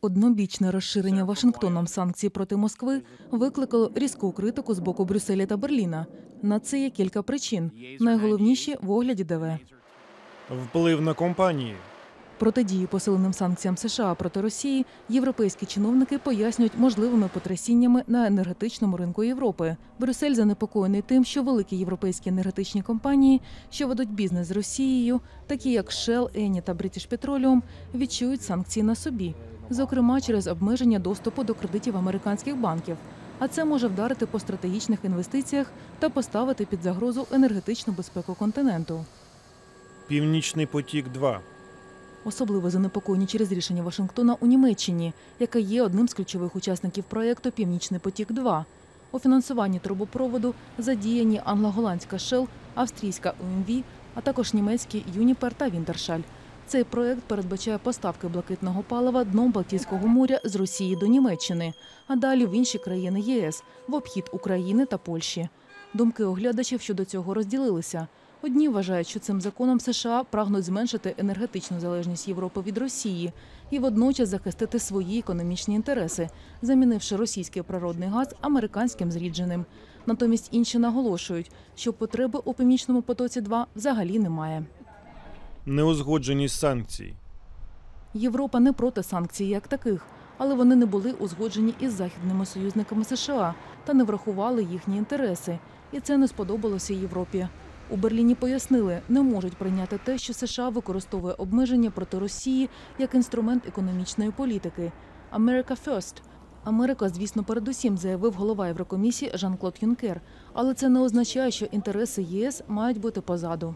Однобічне розширення Вашингтоном санкцій проти Москви викликало різку критику з боку Брюсселя та Берліна. На це є кілька причин. Найголовніші в огляді ДВ. Вплив на компанії. Протидії посиленим санкціям США проти Росії європейські чиновники пояснюють можливими потрясіннями на енергетичному ринку Європи. Брюссель занепокоєний тим, що великі європейські енергетичні компанії, що ведуть бізнес з Росією, такі як Shell, Eni та British Petroleum, відчують санкції на собі, зокрема через обмеження доступу до кредитів американських банків. А це може вдарити по стратегічних інвестиціях та поставити під загрозу енергетичну безпеку континенту. Північний потік 2 Особливо занепокоєні через рішення Вашингтона у Німеччині, яка є одним з ключових учасників проєкту Північний потік 2 У фінансуванні трубопроводу задіяні англо-голландська Шел, австрійська УМВ, а також німецькі Юніпер та Вінтершаль. Цей проєкт передбачає поставки блакитного палива дном Балтійського моря з Росії до Німеччини, а далі в інші країни ЄС в обхід України та Польщі. Думки оглядачів щодо цього розділилися. Одні вважають, що цим законом США прагнуть зменшити енергетичну залежність Європи від Росії і водночас захистити свої економічні інтереси, замінивши російський природний газ американським зрідженим. Натомість інші наголошують, що потреби у північному потоці 2 взагалі немає. Неузгодженість санкцій. Європа не проти санкцій як таких, але вони не були узгоджені із західними союзниками США та не врахували їхні інтереси. І це не сподобалося Європі. У Берліні пояснили, не можуть прийняти те, що США використовує обмеження проти Росії як інструмент економічної політики. America First. Америка, звісно, передусім заявив голова Єврокомісії Жан-Клод Юнкер. Але це не означає, що інтереси ЄС мають бути позаду.